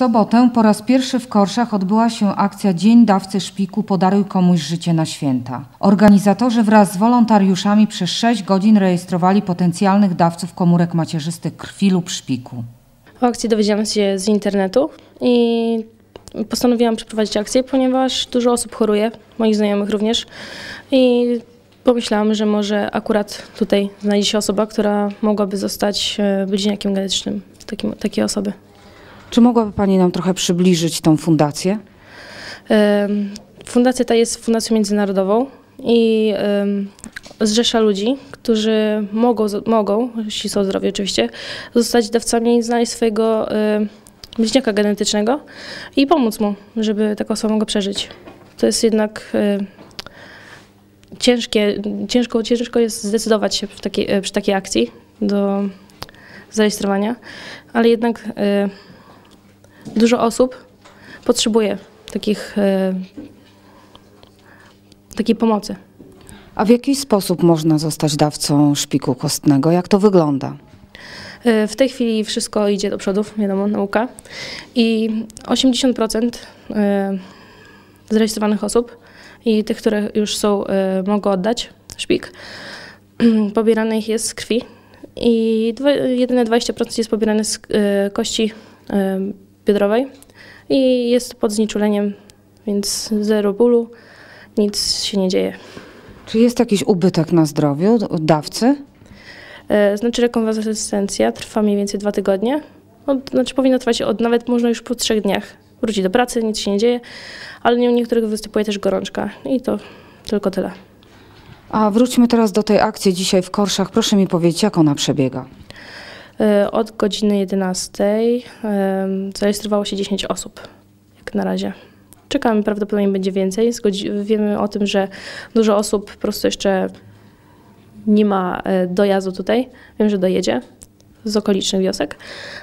sobotę po raz pierwszy w Korszach odbyła się akcja Dzień Dawcy Szpiku Podaruj komuś życie na święta. Organizatorzy wraz z wolontariuszami przez 6 godzin rejestrowali potencjalnych dawców komórek macierzystych krwi lub szpiku. O akcji dowiedziałam się z internetu i postanowiłam przeprowadzić akcję, ponieważ dużo osób choruje, moich znajomych również. I pomyślałam, że może akurat tutaj znajdzie się osoba, która mogłaby zostać e, bliźniakiem genetycznym takim, takiej osoby. Czy mogłaby Pani nam trochę przybliżyć tą fundację? Fundacja ta jest fundacją międzynarodową i zrzesza ludzi, którzy mogą, mogą, jeśli są zdrowi oczywiście, zostać dawcami i znaleźć swojego bliźniaka genetycznego i pomóc mu, żeby taka osoba mogła przeżyć. To jest jednak ciężkie, ciężko, ciężko jest zdecydować się w takiej, e, przy takiej akcji do zarejestrowania, ale jednak e, dużo osób potrzebuje takich, e, takiej pomocy. A w jaki sposób można zostać dawcą szpiku kostnego? Jak to wygląda? E, W tej chwili wszystko idzie do przodu, wiadomo, nauka. I 80% e, zarejestrowanych osób i tych, które już są, mogą oddać szpik, pobieranych jest z krwi i jedyne 20% jest pobierane z kości biodrowej i jest pod zniczuleniem, więc zero bólu, nic się nie dzieje. Czy jest jakiś ubytek na zdrowiu dawcy? E, Znaczy rekonwalescencja trwa mniej więcej dwa tygodnie. Od, znaczy powinna trwać od nawet można już po trzech dniach. Wróci do pracy, nic się nie dzieje, ale u niektórych występuje też gorączka i to tylko tyle. A wróćmy teraz do tej akcji dzisiaj w Korszach. Proszę mi powiedzieć, jak ona przebiega. E, Od godziny 11 em, zarejestrowało się 10 osób, jak na razie. Czekamy, prawdopodobnie będzie więcej. Zgodzi- wiemy o tym, że dużo osób po prostu jeszcze nie ma e, dojazdu tutaj. Wiem, że dojedzie z okolicznych wiosek,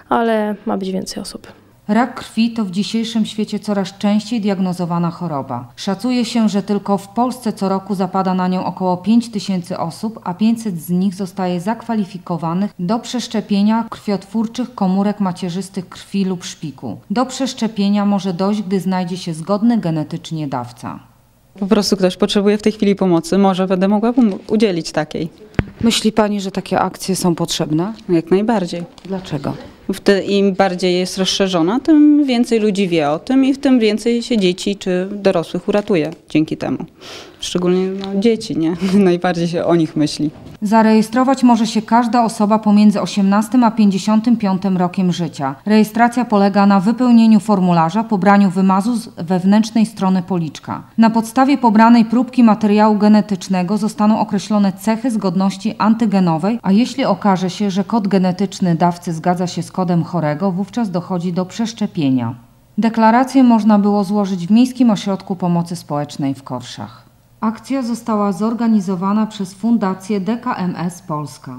ale ma być więcej osób. Rak krwi to w dzisiejszym świecie coraz częściej diagnozowana choroba. Szacuje się, że tylko w Polsce co roku zapada na nią około 5 tysięcy osób, a 500 z nich zostaje zakwalifikowanych do przeszczepienia krwiotwórczych komórek macierzystych krwi lub szpiku. Do przeszczepienia może dojść, gdy znajdzie się zgodny genetycznie dawca. Po prostu ktoś potrzebuje w tej chwili pomocy, może będę mogła mu udzielić takiej. Myśli Pani, że takie akcje są potrzebne? Jak najbardziej. Dlaczego? Im bardziej jest rozszerzona, tym więcej ludzi wie o tym i tym więcej się dzieci czy dorosłych uratuje dzięki temu. Szczególnie no, dzieci, nie? Najbardziej się o nich myśli. Zarejestrować może się każda osoba pomiędzy 18 a 55 rokiem życia. Rejestracja polega na wypełnieniu formularza, pobraniu wymazu z wewnętrznej strony policzka. Na podstawie pobranej próbki materiału genetycznego zostaną określone cechy zgodności antygenowej, a jeśli okaże się, że kod genetyczny dawcy zgadza się z kodem chorego, wówczas dochodzi do przeszczepienia. Deklarację można było złożyć w Miejskim Ośrodku Pomocy Społecznej w Korszach. Akcja została zorganizowana przez Fundację DKMS Polska.